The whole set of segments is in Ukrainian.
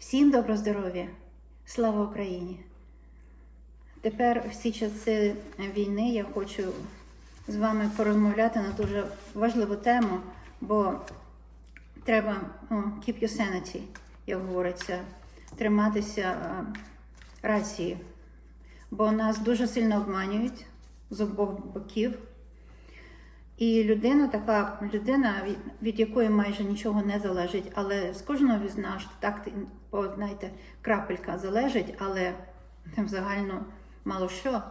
Всім добро здоров'я! Слава Україні! Тепер всі часи війни я хочу з вами порозмовляти на дуже важливу тему, бо треба ну, keep your sanity, як говориться, триматися рації. Бо нас дуже сильно обманюють з обох боків. І людина така людина, від, від якої майже нічого не залежить, але з кожного з нас так знаєте, крапелька залежить, але в загально мало що.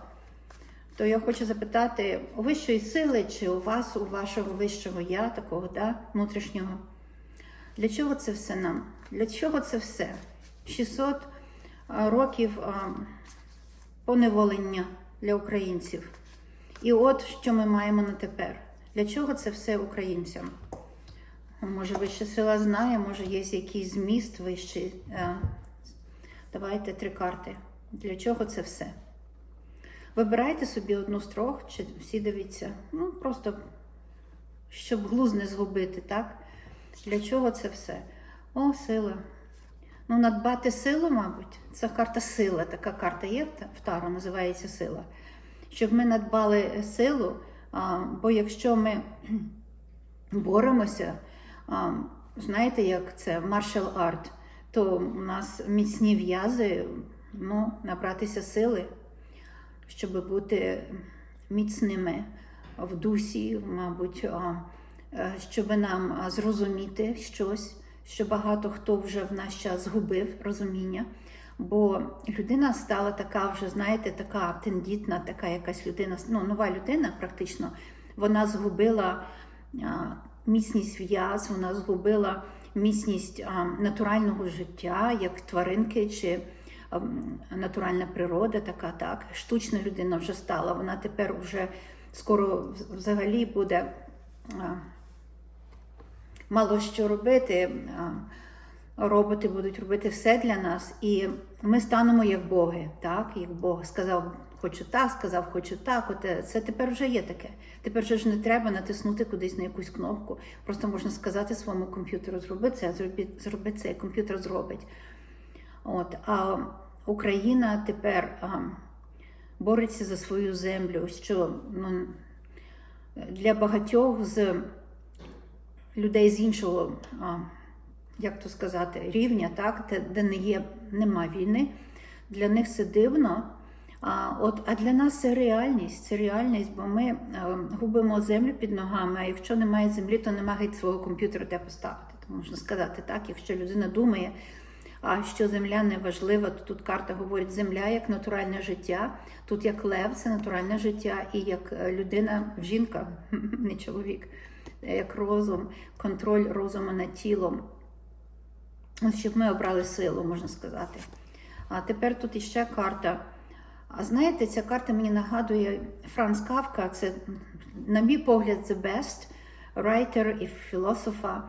То я хочу запитати у вищої сили, чи у вас, у вашого вищого я, такого да, внутрішнього, для чого це все нам? Для чого це все? 600 років поневолення для українців. І от що ми маємо на тепер. Для чого це все українцям? Може, вища сила знає, може, є якийсь зміст вищий. Е, Давайте три карти. Для чого це все? Вибирайте собі одну з трьох, чи всі дивіться. Ну, просто щоб глуз не згубити, так? Для чого це все? О, сила. Ну, надбати силу, мабуть, це карта сила. Така карта є в Таро, називається сила. Щоб ми надбали силу. Бо якщо ми боремося, знаєте, як це martial art, то у нас міцні в'язи, ну, набратися сили, щоб бути міцними в дусі, мабуть, е, щоб нам зрозуміти щось, що багато хто вже в наш час згубив розуміння. Бо людина стала така вже, знаєте, така тендітна, така якась людина, ну, нова людина, практично. Вона згубила міцність в'яз, вона згубила міцність натурального життя, як тваринки чи натуральна природа, така так. Штучна людина вже стала. Вона тепер вже скоро взагалі буде мало що робити. Роботи будуть робити все для нас, і ми станемо як боги, так? Як Бог сказав, хочу так, сказав, хочу так. От це тепер вже є таке. Тепер вже ж не треба натиснути кудись на якусь кнопку. Просто можна сказати своєму комп'ютеру, зроби це, зроби, зроби це, і комп'ютер зробить. От, а Україна тепер а, бореться за свою землю, що ну, для багатьох з людей з іншого. А, як то сказати, рівня, так, де, не є, нема війни, для них це дивно. А от, а для нас це реальність, це реальність, бо ми а, губимо землю під ногами, а якщо немає землі, то немає геть свого комп'ютера де поставити. То можна сказати так, якщо людина думає, а що земля не важлива, то тут карта говорить, земля як натуральне життя, тут як лев, це натуральне життя, і як людина, жінка, не чоловік, як розум, контроль розуму над тілом. Щоб ми обрали силу, можна сказати. А тепер тут іще карта. А знаєте, ця карта мені нагадує Франц Кавка, це, на мій погляд, the best writer і філософа.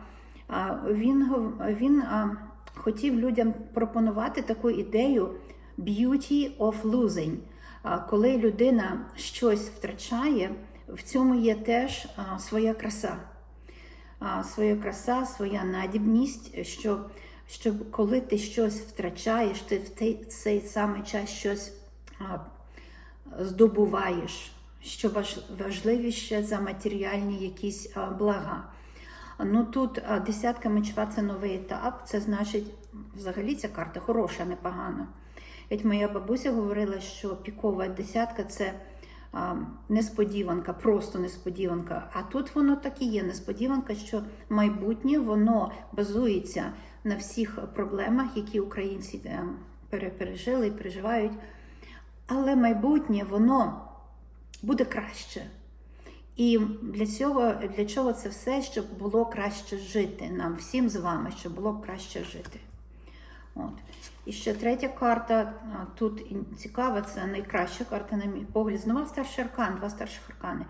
Він він хотів людям пропонувати таку ідею beauty of losing. Коли людина щось втрачає, в цьому є теж своя краса. Своя краса, своя надібність. що щоб коли ти щось втрачаєш, ти в цей самий час щось а, здобуваєш, що важ, важливіше за матеріальні якісь а, блага. Ну тут а, десятка мечва це новий етап, це значить, взагалі ця карта хороша, непогана. Ведь моя бабуся говорила, що пікова десятка це а, несподіванка, просто несподіванка. А тут воно так і є несподіванка, що майбутнє воно базується на всіх проблемах, які українці пережили і переживають. Але майбутнє воно буде краще. І для цього, для чого це все, щоб було краще жити нам, всім з вами, щоб було краще жити. От. І ще третя карта. Тут цікава, це найкраща карта, на мій погляд. Знову старший аркан, два старших аркани.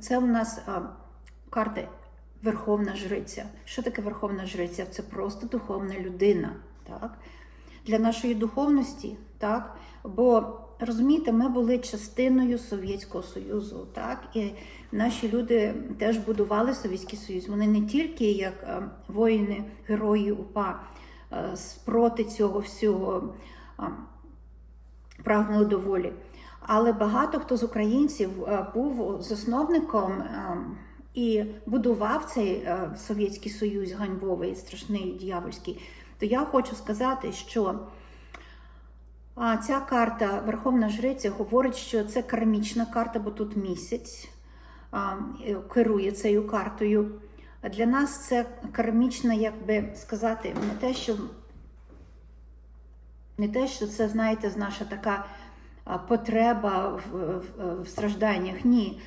Це у нас а, карта Верховна Жриця. Що таке Верховна Жриця? Це просто духовна людина. Так? Для нашої духовності, так? бо розумієте, ми були частиною Совєтського Союзу, так? і наші люди теж будували Совєтський Союз. Вони не тільки як воїни, герої УПА е, спроти цього всього прагнули до волі. Але багато хто з українців е, був засновником е, і будував цей е, Совєтський Союз ганьбовий, страшний дьявольський. То я хочу сказати, що ця карта Верховна Жриця говорить, що це кармічна карта, бо тут місяць керує цією картою. Для нас це кармічна, як би сказати, не те, що не те, що це, знаєте, наша така потреба в, в, в стражданнях. Ні.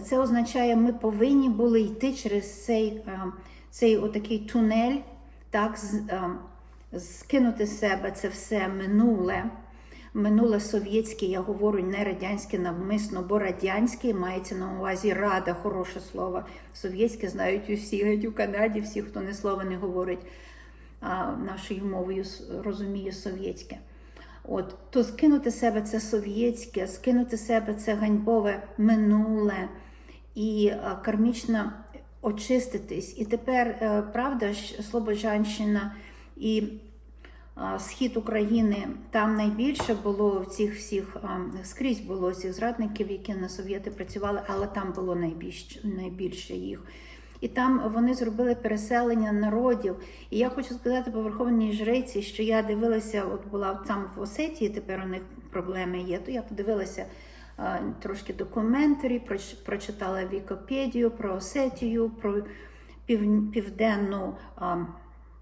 Це означає, ми повинні були йти через цей, цей отакий тунель, так, скинути з себе це все минуле. Минуле совєтське, я говорю не радянське навмисно, бо радянське мається на увазі рада, хороше слово. Совєтське знають усі, геть у Канаді, всі, хто не слова не говорить а, нашою мовою, розуміє совєтське. От, то скинути себе це совєтське, скинути себе це ганьбове минуле і кармічно очиститись. І тепер, е, правда ж, Слобожанщина і схід України, там найбільше було в цих всіх скрізь було цих зрадників, які на совєти працювали, але там було найбільше, найбільше їх. І там вони зробили переселення народів. І я хочу сказати по Верховній Жриці, що я дивилася, от була там в Осетії, тепер у них проблеми є. То я подивилася трошки документарі, прочитала Вікіпедію про Осетію, про пів, південну,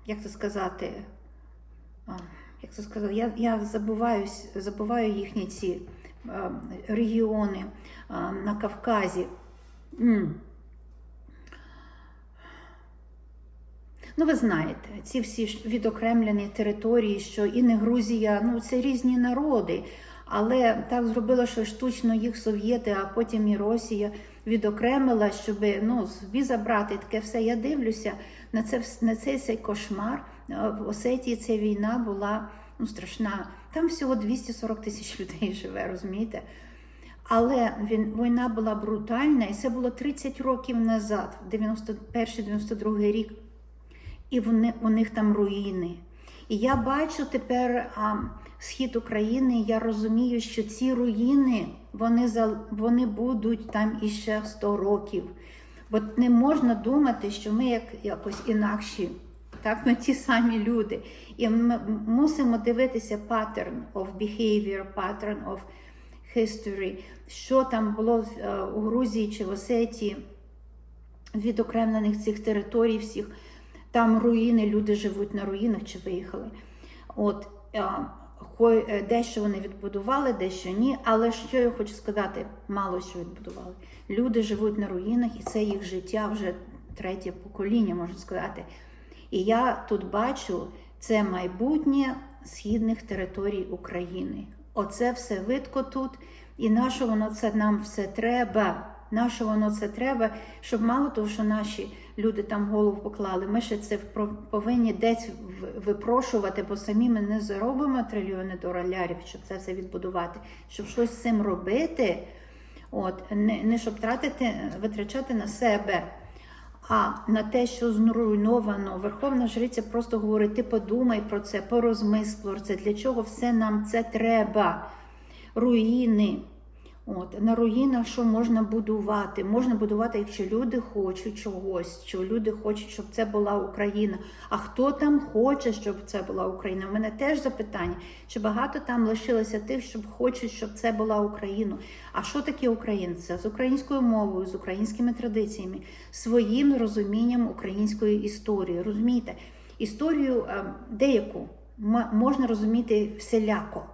як це сказати, як це сказати, я, я забуваюсь, забуваю їхні ці регіони на Кавказі. Ну, ви знаєте, ці всі відокремлені території, що і не Грузія, ну це різні народи. Але так зробило, що штучно їх совєти, а потім і Росія відокремила, щоб ну, собі забрати таке все. Я дивлюся на це на цей, цей кошмар. Е, В Осетії ця війна була ну, страшна. Там всього 240 тисяч людей живе, розумієте? Але він, війна була брутальна, і це було 30 років назад, 91-92 рік і вони, у них там руїни. І я бачу тепер а, схід України, я розумію, що ці руїни вони, вони будуть там іще 100 років. Бо не можна думати, що ми як, якось інакші. Так, ми ті самі люди. І ми мусимо дивитися pattern of behavior, pattern of history, що там було е, у Грузії чи в Осетії, відокремлених цих територій всіх. Там руїни, люди живуть на руїнах чи виїхали. От е, дещо вони відбудували, дещо ні. Але що я хочу сказати, мало що відбудували. Люди живуть на руїнах, і це їх життя вже третє покоління, можна сказати. І я тут бачу це майбутнє східних територій України. Оце все видко тут, і наше воно це нам все треба. Наше воно це треба, щоб мало того, що наші люди там голову поклали. Ми ще це повинні десь випрошувати, бо самі ми не заробимо трильйони доларів, щоб це все відбудувати, щоб щось з цим робити. От не, не щоб тратити, витрачати на себе. А на те, що зруйновано, Верховна Жриця просто говорить: ти подумай про це, порозмисли про це, для чого все нам це треба. Руїни. От, на руїнах що можна будувати? Можна будувати, якщо люди хочуть чогось, що люди хочуть, щоб це була Україна. А хто там хоче, щоб це була Україна? У мене теж запитання, чи багато там лишилося тих, щоб хочуть, щоб це була Україна. А що таке українці? З українською мовою, з українськими традиціями, своїм розумінням української історії. Розумієте, історію е, деяку можна розуміти всіляко.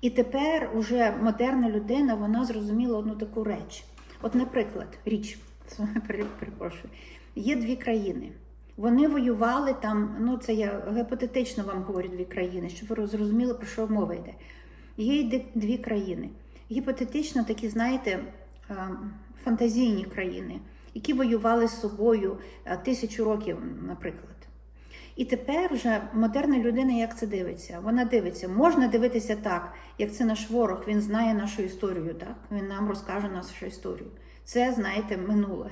І тепер уже модерна людина вона зрозуміла одну таку реч. От, наприклад, річ, перепрошую, є дві країни. Вони воювали там, ну це я гіпотетично вам говорю дві країни, щоб ви зрозуміли, про що мова йде. Є дві країни. Гіпотетично такі, знаєте, е, фантазійні країни, які воювали з собою е, тисячу років, наприклад. І тепер вже модерна людина як це дивиться? Вона дивиться, можна дивитися так, як це наш ворог, він знає нашу історію, так? Він нам розкаже нашу історію. Це, знаєте, минуле.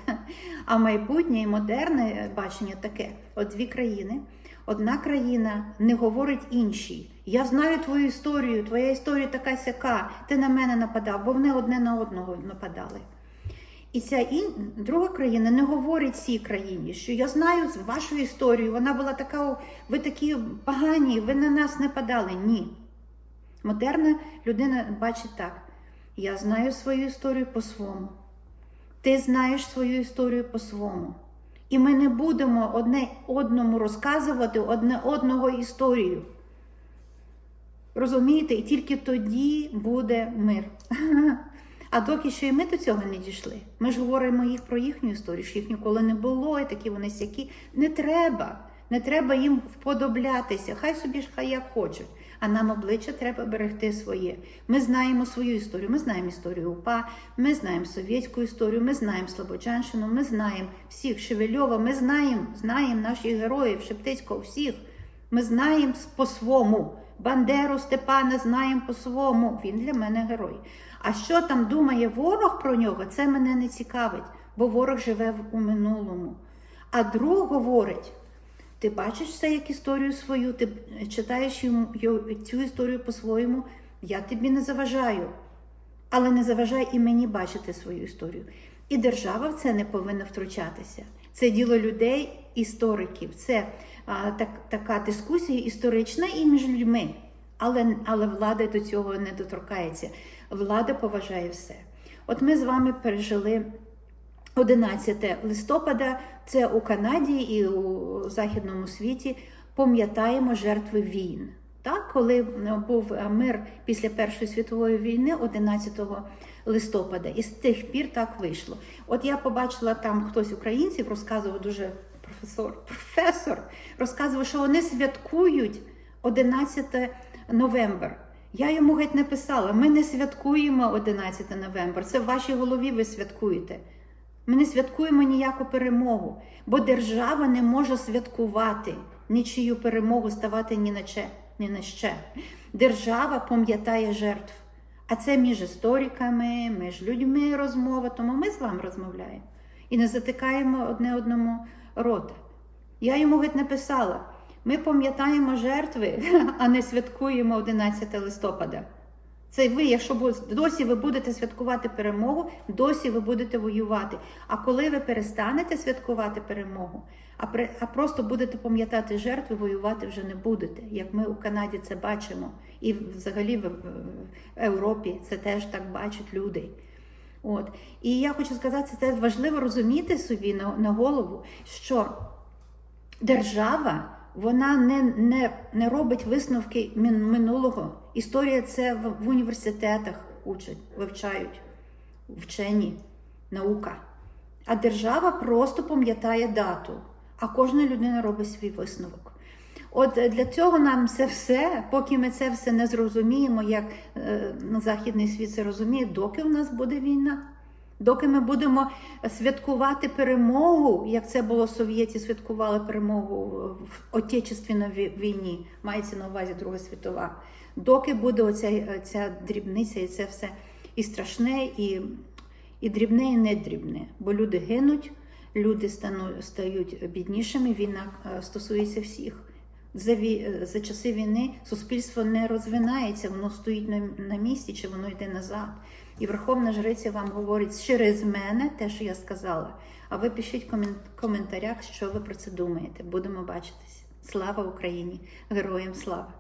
А майбутнє і модерне бачення таке: от дві країни, Одна країна не говорить іншій. Я знаю твою історію, твоя історія така сяка, ти на мене нападав, бо вони одне на одного нападали. І ця ін... друга країна не говорить цій країні, що я знаю вашу історію, вона була така, ви такі погані, ви на нас не падали. Ні. Модерна людина бачить так: я знаю свою історію по-своєму. Ти знаєш свою історію по-своєму. І ми не будемо одне одному розказувати одне одного історію. Розумієте? І тільки тоді буде мир. А доки що і ми до цього не дійшли. Ми ж говоримо їх про їхню історію, що їх ніколи не було, і такі вони сякі. Не треба. Не треба їм вподоблятися. Хай собі ж хай як хочуть. А нам обличчя треба берегти своє. Ми знаємо свою історію. Ми знаємо історію УПА, ми знаємо совєтську історію, ми знаємо Слободжанщину, ми знаємо всіх Шевельова, ми знаємо, знаємо наших героїв, Шептицького, всіх. Ми знаємо по-своєму. Бандеру Степана знаємо по-своєму. Він для мене герой. А що там думає ворог про нього, це мене не цікавить, бо ворог живе у минулому. А друг говорить: ти бачиш це як історію свою, ти читаєш цю історію по-своєму, я тобі не заважаю. Але не заважай і мені бачити свою історію. І держава в це не повинна втручатися. Це діло людей, істориків. Це а, так, така дискусія історична і між людьми. Але, але влада до цього не доторкається. Влада поважає все. От ми з вами пережили 11 листопада. Це у Канаді і у західному світі пам'ятаємо жертви війн. Так, коли е, був е, мир після Першої світової війни 11 листопада, і з тих пір так вийшло. От я побачила там хтось українців, розказував дуже професор, професор розказував, що вони святкують 11 новембр. Я йому геть не писала: ми не святкуємо 11 новембр. Це в вашій голові ви святкуєте. Ми не святкуємо ніяку перемогу, бо держава не може святкувати нічию перемогу, ставати ні на че, ні на ще. Держава пам'ятає жертв. А це між істориками, між людьми розмова, тому ми з вами розмовляємо і не затикаємо одне одному рота. Я йому геть написала: ми пам'ятаємо жертви, а не святкуємо 11 листопада. Це ви, якщо досі ви будете святкувати перемогу, досі ви будете воювати. А коли ви перестанете святкувати перемогу, а, при- а просто будете пам'ятати жертви, воювати вже не будете. Як ми у Канаді це бачимо, і взагалі в, в Європі це теж так бачать люди. От. І я хочу сказати, це важливо розуміти собі на, на голову, що держава вона не, не, не робить висновки минулого. Історія це в, в університетах учать, вивчають, вчені, наука. А держава просто пам'ятає дату, а кожна людина робить свій висновок. От е, для цього нам це все, поки ми це все не зрозуміємо, як е, ну, західний світ це розуміє, доки в нас буде війна. Доки ми будемо святкувати перемогу, як це було в Совєті, святкували перемогу в Отечественній війні, мається на увазі Друга світова. Доки буде оця ця дрібниця і це все і страшне, і, і дрібне, і не дрібне. Бо люди гинуть, люди стають біднішими, війна е, стосується всіх. За, ві- за часи війни суспільство не розвинається, воно стоїть на, на місці чи воно йде назад. І Верховна Жриця вам говорить через мене те, що я сказала. А ви пишіть в комен- коментарях, що ви про це думаєте. Будемо бачитись. Слава Україні! Героям слава!